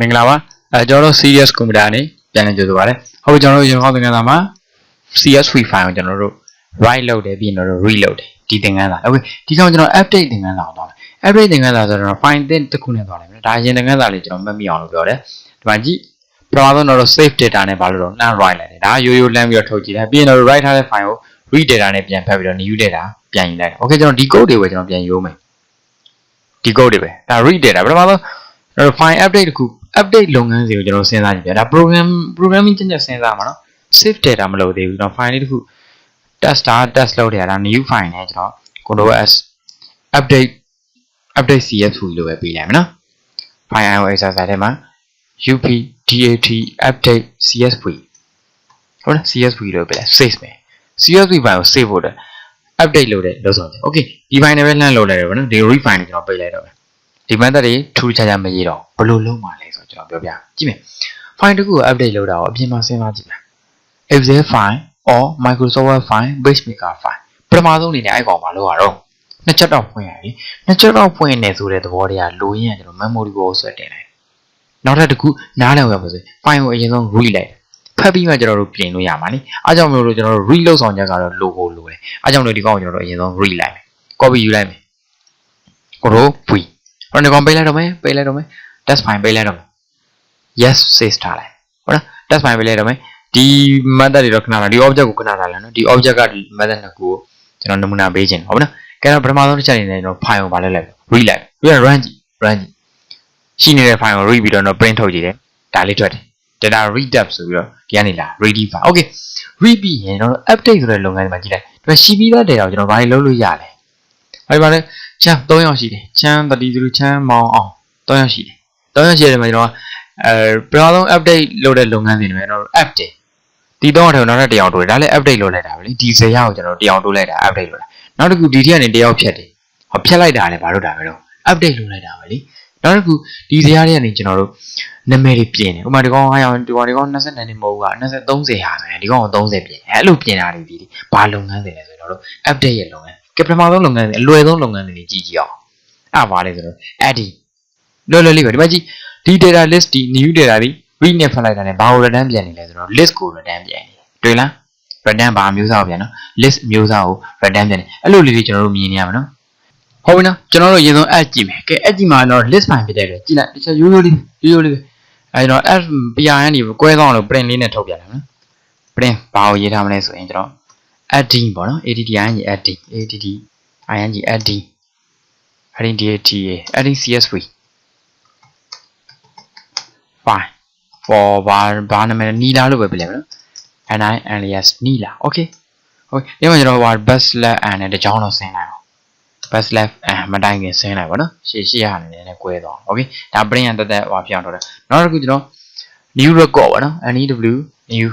မင်္ဂလာပါအဲကျွန်တော်တို့ serious computer အနေပြန်လည်ကြိုဆိုပါရစေဟုတ်ပြီကျွန်တော်တို့ရင်ခေါင်းသင်ခန်းစာမှာ CS free file ကိုကျွန်တော်တို့ write လုပ်တယ်ပြီးကျွန်တော်တို့ read လုပ်တယ်ဒီသင်ခန်းစာ okay ဒီကောင်ကျွန်တော် update သင်ခန်းစာအောင်သွားမယ် update သင်ခန်းစာဆိုတော့ file thin တစ်ခုနဲ့သွားလိုက်မယ်ဒါရင်သင်ခန်းစာလေးကျွန်တော်မှတ်မိအောင်လို့ပြောတယ်ဒီမှာကြည့်ပထမဆုံးတော့ save data နဲ့ဘာလို့တော့ land write လိုက်တယ်ဒါရိုးရိုးလမ်းပြီးတော့ထုတ်ကြည့်တယ်ပြီးရင်တော့ write ထားတဲ့ file ကို read data နဲ့ပြန်ဖတ်ပြီးတော့ new data ပြန်ယူလိုက်တယ် okay ကျွန်တော်ဒီ code တွေကိုကျွန်တော်ပြန်ယူမယ်ဒီ code တွေပဲဒါ read data ပထမဆုံး ကျွန်တော် file update တခု update လုပ်ငန်းစီကိုကျွန်တော်စဉ်းစားကြည့်ပြဒါ program programming ကျင့်ချက်စဉ်းစားမှာနော် save data မလုပ်သေးဘူးကျွန်တော် file လေးတခု tester test လုပ်တယ်ဒါ new file နဲ့ကျွန်တော် control s update update cs လို့ပဲပေးလိုက်မယ်နော် file io exercise ထဲမှာ up dat update csv ဟုတ်လား csv လို့ပေးလိုက် save မယ် csv file ကို save ဖို့အတွက် update လုပ်တဲ့လုပ်ဆောင်တယ် okay ဒီ file နဲ့ပဲလှမ်းလုပ်လိုက်တယ်ဗောနော်ဒီ refine ကိုကျွန်တော်ပေးလိုက်တော့မယ် ဒီ method တွေထူးခြားခြားမရေးတော့ဘယ်လိုလုပ်မှာလဲဆိုတော့ကျွန်တော်ပြောပြကြည့်မယ် file တစ်ခုကို update လုပ်တာကိုအပြင်မှာစဉ်းစားကြည့်မယ် excel file or microsoft file pacemaker file ပထမဆုံးအနေနဲ့အဲ့ကောင်မလုပ်ရတော့နှစ်ချက်တော့ဖွင့်ရတယ်နှစ်ချက်တော့ဖွင့်နေဆိုတဲ့သဘောတရားလိုရင်းကကျွန်တော် memory ကိုဆွဲတင်လိုက်နောက်ထပ်တစ်ခုနားလည်အောင်ပါစေ file ကိုအရင်ဆုံး read လိုက်ဖတ်ပြီးမှကျွန်တော်တို့ပြင်လို့ရမှာလေအားကြောင့်မလို့ကျွန်တော်တို့ read လုပ်ဆောင်ချက်ကတော့ logo လိုတယ်အားကြောင့်လို့ဒီကောင်ကိုကျွန်တော်တို့အရင်ဆုံး read လိုက်မယ် copy ယူလိုက်မယ်ကိုတို့ v ဟိုဒီကောင်ပေးလိုက်တော့မယ်ပေးလိုက်တော့မယ် test file ပေးလိုက်တော့မယ် yes save ထားလိုက်ဟုတ်လား test file ပေးလိုက်တော့မယ်ဒီ method တွေတော့ခဏလာဒီ object ကိုခဏလာလဲနော်ဒီ object ကဒီ method နှစ်ခုကိုကျွန်တော်နမူနာပေးခြင်းဟုတ်မလားကဲတော့ပထမဆုံးတစ်ချက်အနေနဲ့ကျွန်တော် file ကိုဗာလဲလိုက် read လိုက်ပြီးတော့ run ကြည့် run ကြည့်ရှိနေတဲ့ file ကို read ပြီးတော့ print ထုတ်ကြည့်တယ်ဒါလေးထွက်တယ် data read up ဆိုပြီးတော့ဒီကနေလာ ready file okay read ပြီးရင်တော့ update ဆိုတဲ့လုပ်ငန်းတွေမှာကြည့်လိုက်ဒီမှာရှိပြီးသား data ကိုကျွန်တော်ဘာတွေလုပ်လို့ရလဲဘာပါလဲ ချမ်း3ယောက်ရှိတယ်ချမ်း33ချမ်းမောင်အောင်3ယောက်ရှိတယ်3ယောက်ရှိတယ်မှာကျွန်တော်အဲပထမဆုံး update လုပ်တဲ့လုပ်ငန်းတွေနဲ့ကျွန်တော် update ဒီတော့တော့နောက်ထပ်တစ်ယောက်တိုးတယ်ဒါလည်း update လုပ်လိုက်တာပဲလေဒီဇရာကိုကျွန်တော်တစ်ယောက်တိုးလိုက်တာ update လုပ်တာနောက်တစ်ခုဒီထက်ကနေတစ်ယောက်ဖြတ်တယ်ဟောဖြတ်လိုက်တာလည်းဘာလို့တာပဲတော့ update လုပ်လိုက်တာပဲလေနောက်တစ်ခုဒီဇရာတွေကနေကျွန်တော်တို့နာမည်တွေပြင်တယ်ဥပမာဒီကောင်အားရောဒီကောင်ဒီကောင်20နှစ်နေမဟုတ်ဘူးက20 30ဟာဆိုရင်ဒီကောင်က30ပြင်တယ်အဲ့လိုပြင်တာတွေဒီဘာလုပ်ငန်းတွေလဲဆိုတော့တို့ update ရဲ့လုပ်ငန်း ကပထမဆုံးလုပ်ငန်းတွေအလွယ်ဆုံးလုပ်ငန်းတွေကြည့်ကြည့်အောင်အဲ့ဘာလဲဆိုတော့ adding လွယ်လွယ်လေးပဲဒီမှာကြည့်ဒီ data list ဒီ new data တွေ read နဲ့ဖတ်လိုက်တာ ਨੇ ဘာကို return ပြန်နေလဲဆိုတော့ list ကို return ပြန်နေတွေ့လား return ဘာအမျိုးအစားကိုပြန်နော် list အမျိုးအစားကို return ပြန်နေအဲ့လိုလေးတွေကျွန်တော်တို့မြင်နေရမှာနော်ဟုတ်ပြီနော်ကျွန်တော်တို့အရင်ဆုံး add ကြည့်မယ်ကဲ add ကြည့်မှာတော့ list file ဖြစ်တဲ့အတွက်ကြည့်လိုက်တခြားရိုးရိုးလေးရိုးရိုးလေးပဲအဲကျွန်တော် add PRN တွေကွဲသွားအောင်လို့ print လေးနဲ့ထုတ်ပြတယ်နော် print ဘာကိုရေးထားမလဲဆိုရင်ကျွန်တော် adding ပေါ့နော် adding adding adding adding adding adding data adding csv fine for ဘာဘာနာမည်နီလာလို့ပဲပြလိုက်မယ်နော် ni alias နီလာ okay okay ဒီမှာကျွန်တော်ဟို bus left and နဲ့တကြောင်းတော့ဆင်းလိုက်အောင် bus left and မတိုင်ခင်ဆင်းလိုက်ပါနော်ရှေ့ရှေ့ရနေနေကွဲသွား okay ဒါ print ရတက်တက်ဟိုပြောင်းတော့တယ်နောက်တစ်ခုကျွန်တော် new record ပါနော် new new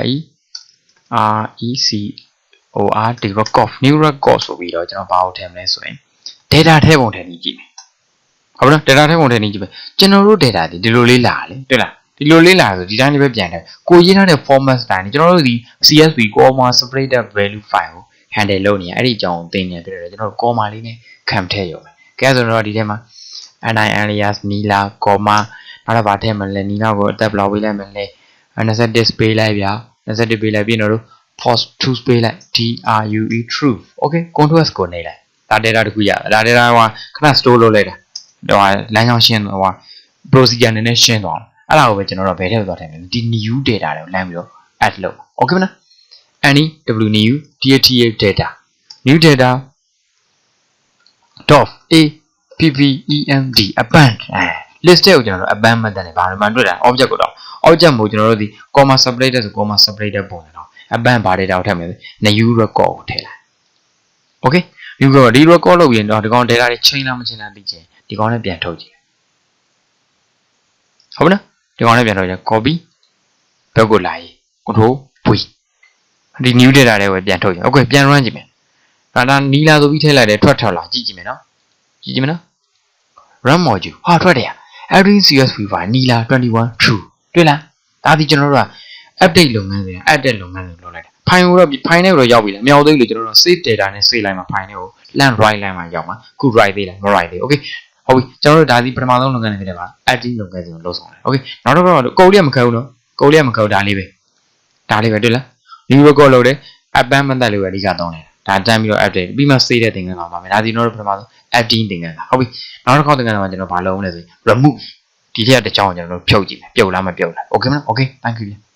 r e r e c o r d record new record ဆိုပြီးတော့ကျွန်တော်ဘာကိုထည့်မလဲဆိုရင် data ထည့်ပုံထည့်နေကြည့်မယ်ဟုတ်ပါတော့ data ထည့်ပုံထည့်နေကြည့်မယ်ကျွန်တော်တို့ data ဒီဒီလိုလေးလာလေတွေ့လားဒီလိုလေးလာဆိုဒီတိုင်းလေးပဲပြန်တယ်ကိုရေးထားတဲ့ format style ကျွန်တော်တို့ဒီ CSV comma separated value file ကို handle လုပ်နေရအဲ့ဒီအကြောင်းကိုသင်နေပြတယ်ကျွန်တော်တို့ comma လေးနဲ့ခံထည့်ရုံပဲကဲဆိုတော့ဒီထဲမှာ ni alias nila comma နောက်တော့ဗာထည့်မလဲနီနာကိုအသက်ဘယ်လောက်ပေးလိုက်မလဲ20 display လိုက်ဗျာ 20ပေးလိုက်ပြီးတော့ post to space လိုက် t r u e true okay control s ကိုနေလိုက်ဒါ data တခုရဒါ data ဟိုခဏ store လုပ်လိုက်တာဟိုလမ်းကြောင်းရှင်းဟို procedure နည်းနည်းရှင်းသွားအောင်အဲ့ဒါကိုပဲကျွန်တော်တို့ဘယ်ထည့်သွားတယ်ဒီ new data တွေကိုလမ်းပြီးတော့ add လုပ် okay မလား any w new data data new data dot a p p e m d append အဲ list ကိုကျွန်တော်တို့ append method နဲ့ဘာလို့မှတွေ့တာ object ကိုတော့ object ကိုကျွန်တော်တို့ဒီ comma separated ဆို comma separated ပုံနဲ့တော့ append ဘာ data ကိုထည့်မယ် new record ကိုထည့်လိုက် okay new record ဒီ record လုပ်ရင်တော့ဒီကောင် data တွေချိန်လားမချိန်လားသိချင်ဒီကောင်နဲ့ပြန်ထုတ်ကြည့်ဟုတ်ပြီနော်ဒီကောင်နဲ့ပြန်ထုတ်ကြ copy ဘက်ကိုလာရေး control v ဒီ new data တွေကိုပြန်ထုတ်ကြ okay ပြန် run ကြည့်မယ်ဒါဒါနီလာဆိုပြီးထည့်လိုက်တယ်ထွက်ထွက်လာကြည့်ကြည့်မယ်နော်ကြည့်ကြည့်မယ်နော် run module ဟာထွက်တယ် adding csv ပါနီလာ21 true တွေ့လားဒါဒီကျွန်တော်တို့က update လုပ်ငန်းစဉ် update လုပ်ငန်းစဉ်လုပ်လိုက်တာ file ကိုတော့ file နဲ့တော့ရောက်ပြီလားအမြောက်သိလို့ကျွန်တော်တို့ save data နဲ့ save လိုက်မှာ file နဲ့ကို land right line မှာရောက်မှာခု right သေးလားမ right သေး okay ဟုတ်ပြီကျွန်တော်တို့ဒါဒီပထမဆုံးလုပ်ငန်းစဉ်ဖြစ်တယ်ပါ adding လုပ်ငန်းစဉ်ကိုလုပ်ဆောင်တယ် okay နောက်တော့ကတော့ကုတ်လေးမခံဘူးနော်ကုတ်လေးမခံဘူးဒါလေးပဲဒါလေးပဲတွေ့လား new record လုပ်တယ် append method လေးပဲအဓိကသုံးတယ်ဒါတန်းပြီးတော့ update ပြီးမှ save တဲ့သင်ခန်းဆောင်ပါမယ်ဒါဒီကျွန်တော်တို့ပထမဆုံး editing သင်ခန်းစာဟုတ်ပြီနောက်တစ်ခေါက်သင်ခန်းစာမှာကျွန်တော်ဘာလုပ်မလဲဆိုရင် remove ဒီထက်တစ်ချောင်းကျွန်တော်တို့ဖြုတ်ကြည့်မယ်ပြုတ်လားမပြုတ်လား okay မလား okay thank you